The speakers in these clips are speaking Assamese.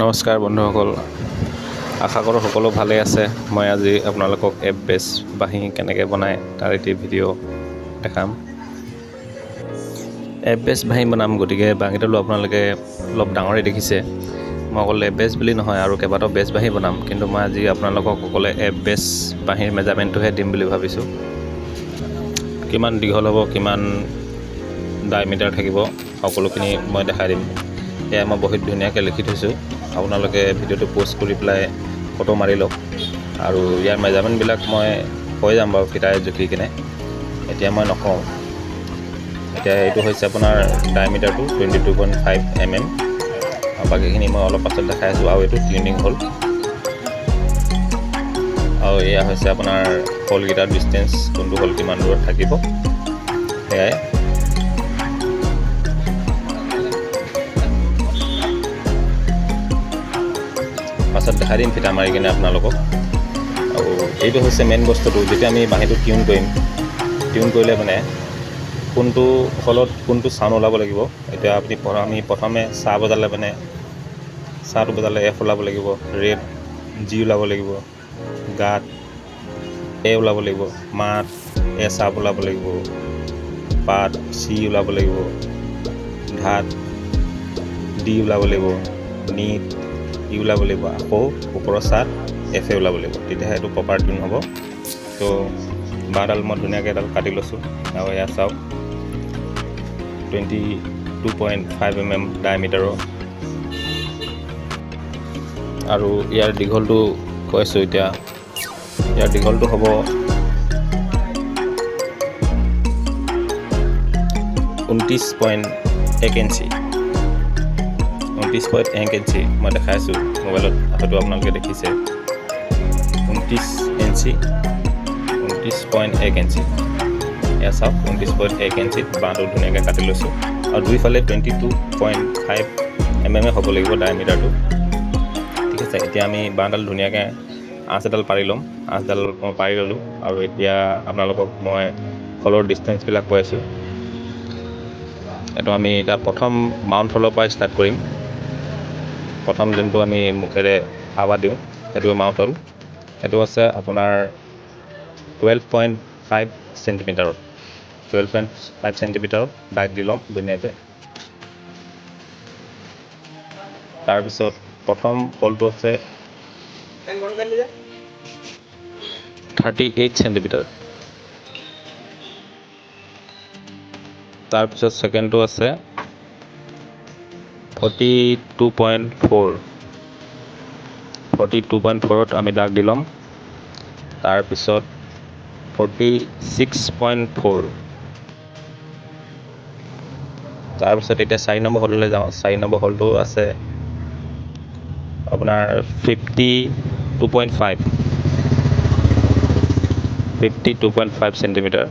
নমস্কাৰ বন্ধুসকল। আশা কৰোঁ সকলো ভালেই আছে। মই আজি আপোনালোকক এপ বেচ বাঁহী কেনেকৈ বনায় তাৰ এটি ভিডিঅ' দেখাম। এপ বেচ বাঁহী বনাম গতিকে বাঁহীডালো আপোনালোকে অলপ ডাঙৰেই দেখিছে। মই অকল এপ বেচ বুলি নহয় আৰু কেইবাটাও বেচ বাঁহী বনাম। কিন্তু মই আজি আপোনালোকক অকলে এপ বেচ বাঁহীৰ মেজাৰমেণ্টটোহে দিম বুলি ভাবিছোঁ। কিমান দীঘল হ'ব কিমান ডায়মিটাৰ থাকিব সকলোখিনি মই দেখাই দিম। এয়া মই বহুত ধুনীয়াকৈ লিখি থৈছোঁ। আপোনালোকে ভিডিঅ'টো প'ষ্ট কৰি পেলাই ফটো মাৰি লওক। আৰু ইয়াৰ মেজাৰমেণ্টবিলাক মই কৈ যাম বাৰু ফিটাৰে জুখি কিনে। এতিয়া মই নকওঁ। এতিয়া এইটো হৈছে আপোনাৰ ডায়মিটাৰটো twenty two point five m m আৰু বাকীখিনি মই অলপ পাছত দেখাই আছোঁ। আৰু এইটো ক্লিনিং হ'ল আৰু এয়া হৈছে আপোনাৰ হলকেইটাৰ ডিষ্টেঞ্চ কোনটো হল কিমান দূৰত থাকিব। সেয়াই। পাছত দেখাই দিম ফিটা মাৰি কিনে আপোনালোকক। আৰু এইটো হৈছে মেইন বস্তুটো, যেতিয়া আমি বাঁহীটো টিউন কৰিম টিউন কৰিলে মানে কোনটো হলত কোনটো চাউণ্ড ওলাব লাগিব, এতিয়া আপুনি আমি প্ৰথমে চাহ বজালে মানে চাহটো বজালে এফ ওলাব লাগিব ৰেড জি ওলাব লাগিব, গাত এ ওলাব লাগিব, মাত এ চাপ ওলাব লাগিব, পাত চি ওলাব লাগিব ঘাট ডি ওলাব লাগিব, নিট ই ওলাব লাগিব, আকৌ ওপৰৰ চাত এফ এ ওলাব লাগিব। তেতিয়াহে এইটো প্ৰপাৰ টিউন হ'ব। তো বাঁহডাল মই ধুনীয়াকৈ এডাল কাটি লৈছোঁ। আৰু এয়া চাওক। Twenty two point five m m ডায়মিটাৰৰ আৰু ইয়াৰ দীঘলটো কৈছোঁ এতিয়া। ইয়াৰ দীঘলটো হ'ব ঊনত্ৰিছ পইণ্ট এক ইঞ্চি। ঊনত্ৰিছ পইণ্ট এক ইঞ্চি মই দেখাই আছোঁ মোবাইলত হয়তো আপোনালোকে দেখিছে ঊনত্ৰিছ ইঞ্চি ঊনত্ৰিছ পইণ্ট এক ইঞ্চি এয়া চাওক ঊনত্ৰিছ পইণ্ট এক ইঞ্চিত বাঁহটো ধুনীয়াকৈ কাটি লৈছোঁ আৰু দুইফালে twenty two point five m m এ হ'ব লাগিব ডায়মিটাৰটো ঠিক আছে এতিয়া আমি বাঁহডাল ধুনীয়াকৈ আঁচ এডাল পাৰি ল'ম আঁচডাল মই পাৰি ল'লোঁ আৰু এতিয়া আপোনালোকক মই ফলৰ ডিষ্টেঞ্চবিলাক কৈ আছোঁ এইটো আমি এতিয়া প্ৰথম মাউণ্ট ফলৰ পৰা ষ্টাৰ্ট কৰিম প্ৰথম যোনটো আমি মুখেৰে হাৱা দিওঁ সেইটো মাউণ্ট হ'ল সেইটো আছে আপোনাৰ টুৱেল্ভ পইণ্ট ফাইভ চেণ্টিমিটাৰত টুৱেল্ভ পইণ্ট ফাইভ চেণ্টিমিটাৰত দাগ দি ল'ম ধুনীয়াকৈ। তাৰপিছত প্ৰথম ফলটো আছে থাৰ্টি এইট চেণ্টিমিটাৰ তাৰপিছত ছেকেণ্ডটো আছে forty two point four. Forty two point ফ'ৰত আমি দাগ দি ল'ম। তাৰপিছত ফৰ্টি ছিক্স পইণ্ট ফ'ৰ। তাৰপিছত এতিয়া চাৰি নম্বৰ হললৈ যাওঁ। চাৰি নম্বৰ হলটো আছে আপোনাৰ fifty two point five. Fifty two point five centimetre.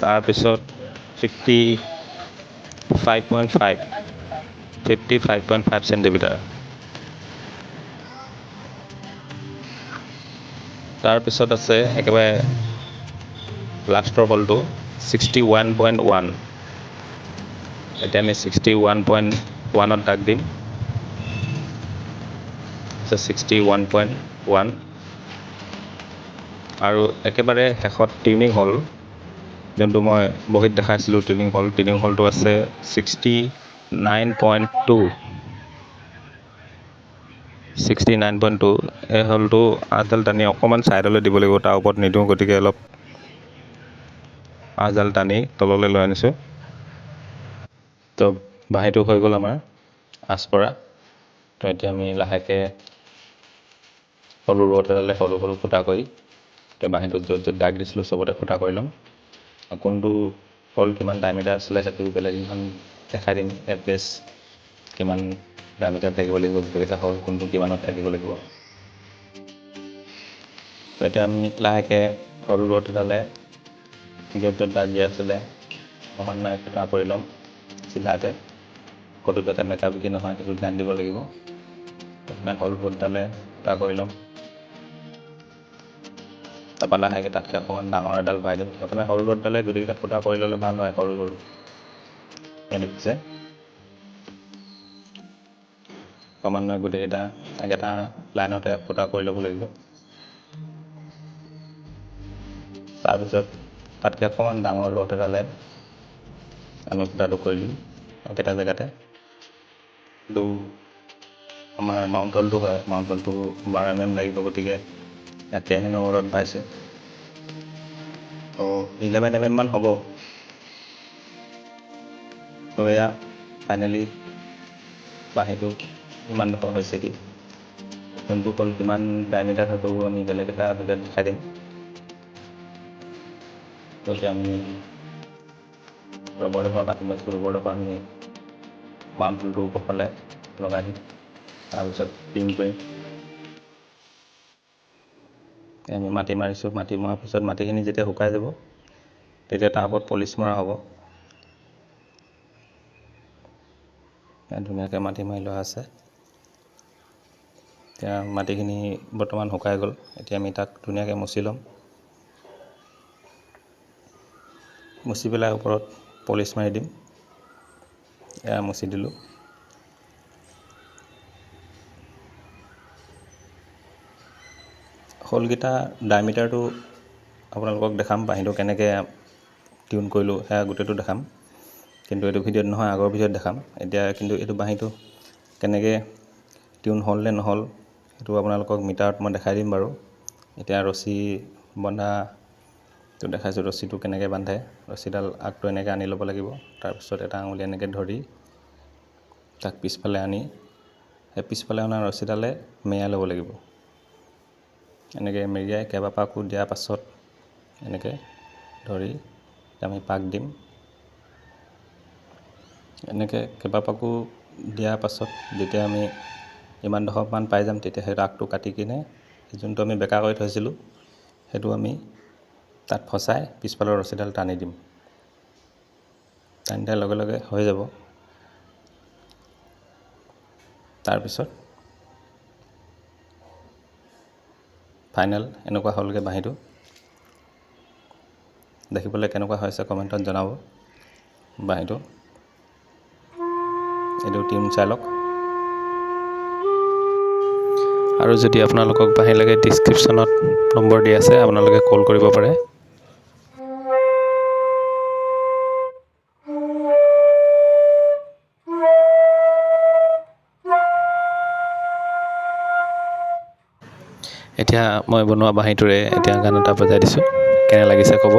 তাৰপিছত fifty five point five fifty five point five centimetre তাৰপিছত আছে একেবাৰে লাষ্টৰ হলটো ছিক্সটি ওৱান পইণ্ট ওৱান এতিয়া আমি ছিক্সটি ওৱান পইণ্ট ওৱানত দাগ দিম। ছিক্সটি ওৱান পইণ্ট ওৱান আৰু একেবাৰে শেষত টিউনিং হ'ল যোনটো মই বহীত দেখাইছিলোঁ টিউনিং হল টিউনিং হলটো আছে sixty nine point two. Sixty nine point two, এই হলটো আঁচডাল টানি অকণমান ছাইডলৈ দিব লাগিব, তাৰ ওপৰত নিদিওঁ, গতিকে অলপ আঁচডাল টানি তললৈ লৈ আনিছোঁ। তো বাঁহীটো হৈ গ'ল আমাৰ, আঁচ পৰা। তো এতিয়া আমি লাহেকৈ সৰু ৰদ এডালে সৰু সৰু ফুটা কৰি, এতিয়া বাঁহীটো য'ত য'ত দাগ দিছিলোঁ, চবতে ফুটা কৰি ল'ম। কোনটো ফল কিমান ডায়মিটাৰ আছিলে সেইটো বেলেগ এখন দেখাই দিম এড্ৰেছ কিমান ডায়মিটাৰ থাকিব লাগিব গোটেইকেইটা হ'ল কোনটো কিমানত থাকিব লাগিব এতিয়া আমি লাহেকৈ সৰু ৰদ য'ত য'ত দাগ দিয়া আছিলে অকণমান ফুটা কৰি ল'ম চিধাকৈ ক'তো যাতে মেকা বিকি নহয় সেইটো ধ্যান দিব লাগিব প্ৰথমে সৰু ৰদডালে ফুটা কৰি ল'ম তাৰপৰা লাহেকৈ তাতকৈ অকণমান ডাঙৰ এডাল পাই দিওঁ প্ৰথমে সৰু ৰ'দডালে গুটিকেইটা ফুটা কৰি ল'লে ভাল হয় সৰু সৰু। এনেকৈছে অকণমান গোটেইকেইটা একেটা লাইনতে ফুটা কৰি ল'ব লাগিব। তাৰপিছত তাতকৈ অকণমান ডাঙৰ ৰ'দ এডালে আমি ফুটাটো কৰি দিওঁ কেইটা জেগাতে? আমাৰ মাউণ্টলটো হয় মাউণ্টলটো বাৰ এম এম লাগিব গতিকে। ইয়াত এমৰ ৰড পাইছে ত' ইলেভেন এম এম মান হ'ব ত' এয়া ফাইনেলি বাঁহীটো ইমান ডোখৰ হৈছে কি যোনটো হ'ল কিমান ডায়মিটাৰ সেইটো আমি বেলেগ এটা ভিডিঅ'ত দেখাই দিম এতিয়া আমি কাটিম আছোঁ ৰবৰৰ পৰা আমি মাউণ্টলটো ওপৰফালে লগাই দিম তাৰপিছত টিং কৰিম আমি মাটি মাৰিছোঁ মাটি মৰাৰ পিছত মাটিখিনি যেতিয়া শুকাই যাব তেতিয়া তাৰ ওপৰত পলিচ মৰা হ'ব। ধুনীয়াকৈ মাটি মাৰি লোৱা আছে। এতিয়া মাটিখিনি বৰ্তমান শুকাই গ'ল এতিয়া আমি তাক ধুনীয়াকৈ মচি ল'ম। মচি পেলাই ওপৰত পলিচ মাৰি দিম। এয়া মচি দিলোঁ। শ'লকেইটা ডায়মিটাৰটো আপোনালোকক দেখাম বাঁহীটো কেনেকৈ টিউন কৰিলোঁ, সেয়া গোটেইটো দেখাম। কিন্তু এইটো ভিডিঅ'ত নহয়, আগৰ ভিডিঅ'ত দেখাম। এতিয়া কিন্তু এইটো বাঁহীটো কেনেকৈ টিউন হ'ল নে নহ'ল, সেইটো আপোনালোকক মিটাৰত মই দেখাই দিম বাৰু। এতিয়া ৰছী বন্ধাটো দেখাইছোঁ, ৰছীটো কেনেকৈ বান্ধে, ৰছীডাল আগটো এনেকৈ আনি ল'ব লাগিব, তাৰপিছত এটা আঙুলি এনেকৈ ধৰি তাক পিছফালে আনি, সেই পিছফালে অনা ৰছীডালে মেৰিয়াই ল'ব লাগিব। এনেকৈ মেৰিয়াই কেইবাপাকো দিয়াৰ পাছত এনেকৈ ধৰি আমি পাক দিম। এনেকৈ কেইবাপাকো দিয়াৰ পাছত যেতিয়া আমি ইমানডোখৰমান পাই যাম তেতিয়া সেই ৰাগটো কাটি কিনে যোনটো আমি বেকা কৰি থৈছিলোঁ সেইটো আমি তাত ফচাই পিছফালৰ ৰছীডাল টানি দিম। টানি দিয়াৰ লগে লগে হৈ যাব। তাৰপিছত ফাইনেল, এনেকুৱা হ'লগৈ বাঁহীটো দেখিবলৈ কেনেকুৱা হৈছে কমেণ্টত জনাব বাঁহীটো এইটো টিউন চাই লওক আৰু যদি আপোনালোকক বাঁহী লাগে ডিছক্ৰিপশ্যনত নম্বৰ দি আছে, আপোনালোকে কল কৰিব পাৰে। এতিয়া মই বনোৱা বাঁহীটোৰে এতিয়া গান এটা বজাই দিছোঁ। কেনে লাগিছে ক'ব?